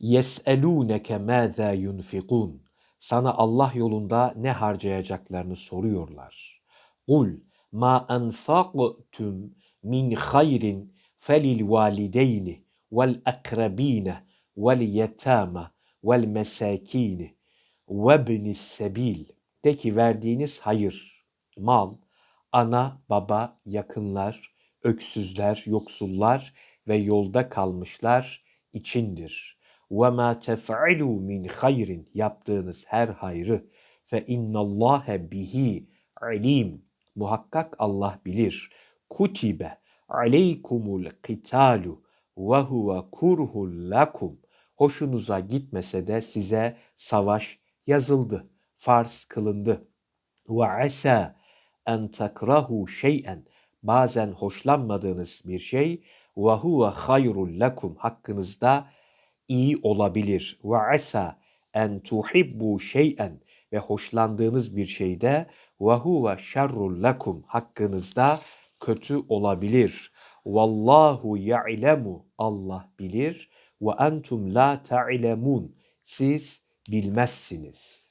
Yes'elûneke mâzâ yunfikûn. Sana Allah yolunda ne harcayacaklarını soruyorlar. Kul ma enfaqtum min hayrin felil valideyni vel akrabine vel yetama vel mesakini ve ibnis sebil. De ki verdiğiniz hayır, mal, ana, baba, yakınlar, öksüzler, yoksullar ve yolda kalmışlar içindir. Ma tef'alu min hayrin yaptığınız her hayrı fe innallâhe bihi alim. Muhakkak Allah bilir. Kutibe aleykumul kitalu ve huve kurhul. Hoşunuza gitmese de size savaş yazıldı, farz kılındı. Ve asa en takrahu şey'en bazen hoşlanmadığınız bir şey ve huve hayrul lakum hakkınızda iyi olabilir. Ve asa en tuhibbu şey'en ve hoşlandığınız bir şeyde ve huve şerrul lakum hakkınızda kötü olabilir. Vallahu ya'lemu Allah bilir ve entum la ta'lemun siz bilmezsiniz.